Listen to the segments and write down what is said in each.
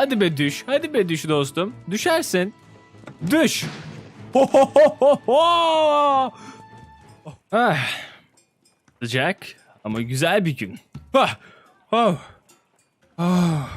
Hadi be düş. Hadi be düş dostum. Düşersin. Düş. Ho. Ah. Sıcak ama güzel bir gün. Ah. Oh. Oh.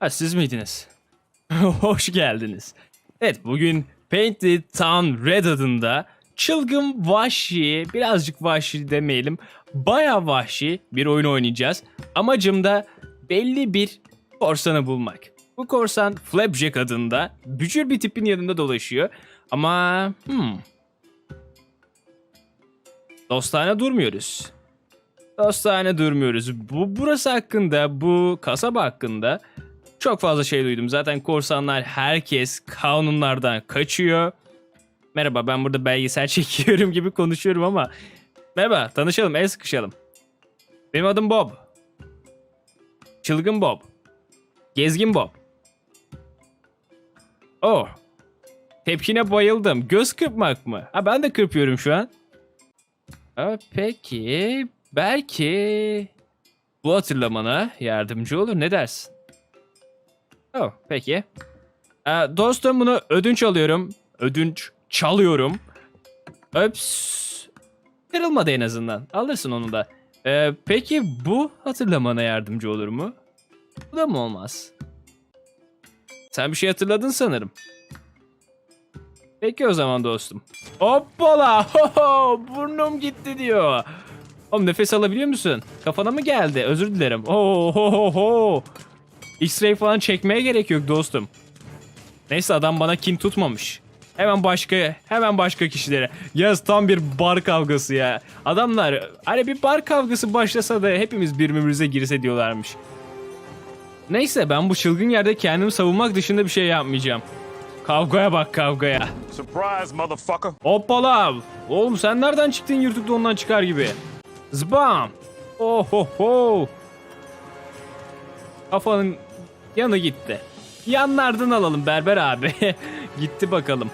Ha, siz miydiniz? Hoş geldiniz. Evet bugün Painted Town Red adında çılgın vahşi, birazcık vahşi demeyelim, baya vahşi bir oyun oynayacağız. Amacım da belli bir korsanı bulmak. Bu korsan Flapjack adında bücür bir tipin yanında dolaşıyor. Ama hmm, dostane durmuyoruz. Dostane durmuyoruz. Bu burası hakkında, bu kasaba hakkında çok fazla şey duydum. Zaten korsanlar herkes kanunlardan kaçıyor. Merhaba ben burada belgesel çekiyorum gibi konuşuyorum ama. Merhaba tanışalım el sıkışalım. Benim adım Bob. Çılgın Bob. Gezgin Bob. Oh. Tepkine bayıldım. Göz kırpmak mı? Ha ben de kırpıyorum şu an. Ha, peki. Belki bu hatırlamana yardımcı olur. Ne dersin? Oh, peki. Ee, dostum bunu ödünç alıyorum. Ödünç çalıyorum. Öps. Kırılmadı en azından. Alırsın onu da. Ee, peki bu hatırlamana yardımcı olur mu? Bu da mı olmaz? Sen bir şey hatırladın sanırım. Peki o zaman dostum. Hoppala! Ho, burnum gitti diyor. Oğlum nefes alabiliyor musun? Kafana mı geldi? Özür dilerim. Oh, ho, ho. X-ray falan çekmeye gerek yok dostum. Neyse adam bana kin tutmamış. Hemen başka hemen başka kişilere. Yaz tam bir bar kavgası ya. Adamlar hani bir bar kavgası başlasa da hepimiz birbirimize girse diyorlarmış. Neyse ben bu çılgın yerde kendimi savunmak dışında bir şey yapmayacağım. Kavgaya bak kavgaya. Surprise, motherfucker. Hoppala. Oğlum sen nereden çıktın yırtık dondan çıkar gibi. Zbam. Oh ho ho. Kafanın yanı gitti. Yanlardan alalım berber abi. gitti bakalım.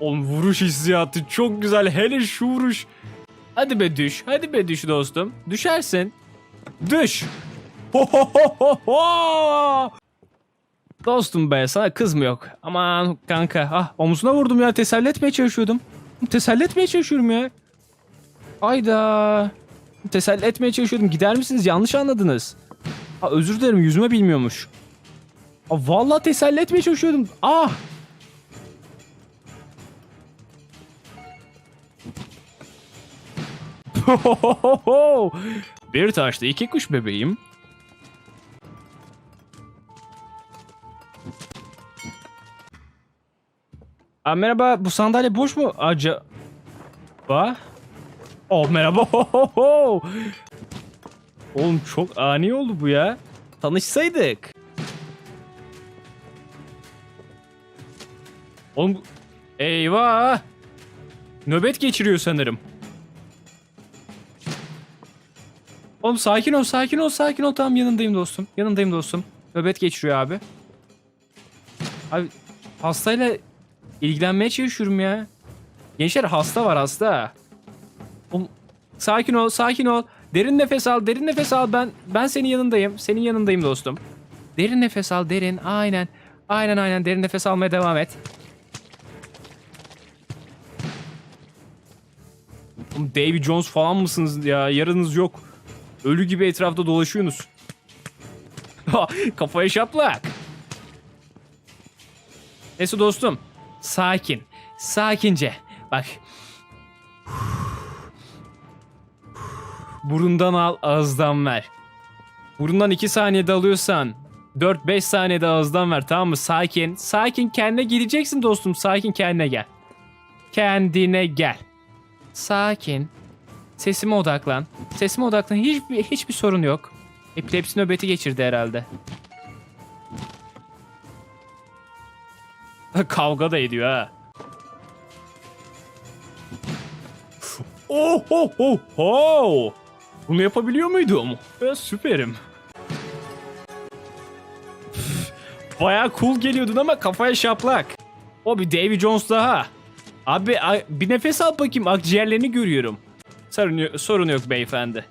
Oğlum vuruş hissiyatı çok güzel. Hele şu vuruş. Hadi be düş. Hadi be düş dostum. Düşersin. Düş. Dostum be sana kız mı yok? Aman kanka ah omzuna vurdum ya teselli etmeye çalışıyordum. Teselli etmeye çalışıyorum ya. Ayda. Teselli etmeye çalışıyordum. Gider misiniz? Yanlış anladınız. Aa, özür dilerim yüzüme bilmiyormuş. Aa, vallahi teselli etmeye çalışıyordum. Ah. Bir taşta iki kuş bebeğim. Aa, merhaba bu sandalye boş mu acaba? Oh merhaba. Oğlum çok ani oldu bu ya. Tanışsaydık. Oğlum eyvah. Nöbet geçiriyor sanırım. Oğlum sakin ol, sakin ol, sakin ol. Tamam yanındayım dostum. Yanındayım dostum. Nöbet geçiriyor abi. Abi hastayla ilgilenmeye çalışıyorum ya. Gençler hasta var hasta. Sakin ol, sakin ol. Derin nefes al, derin nefes al. Ben ben senin yanındayım. Senin yanındayım dostum. Derin nefes al, derin. Aynen. Aynen aynen derin nefes almaya devam et. Oğlum Davy Jones falan mısınız ya? Yarınız yok. Ölü gibi etrafta dolaşıyorsunuz. Kafaya şaplak. Neyse dostum. Sakin. Sakince. Bak. Burundan al, ağızdan ver. Burundan 2 saniyede alıyorsan 4-5 saniyede ağızdan ver tamam mı? Sakin. Sakin kendine geleceksin dostum. Sakin kendine gel. Kendine gel. Sakin. Sesime odaklan. Sesime odaklan. Hiçbir, hiçbir sorun yok. Epilepsi nöbeti geçirdi herhalde. Kavga da ediyor ha. Oh ho ho ho. Bunu yapabiliyor muydum? Ben süperim. Baya cool geliyordun ama kafaya şaplak. O bir Davy Jones daha. Abi bir nefes al bakayım akciğerlerini görüyorum. Sorun sorun yok beyefendi.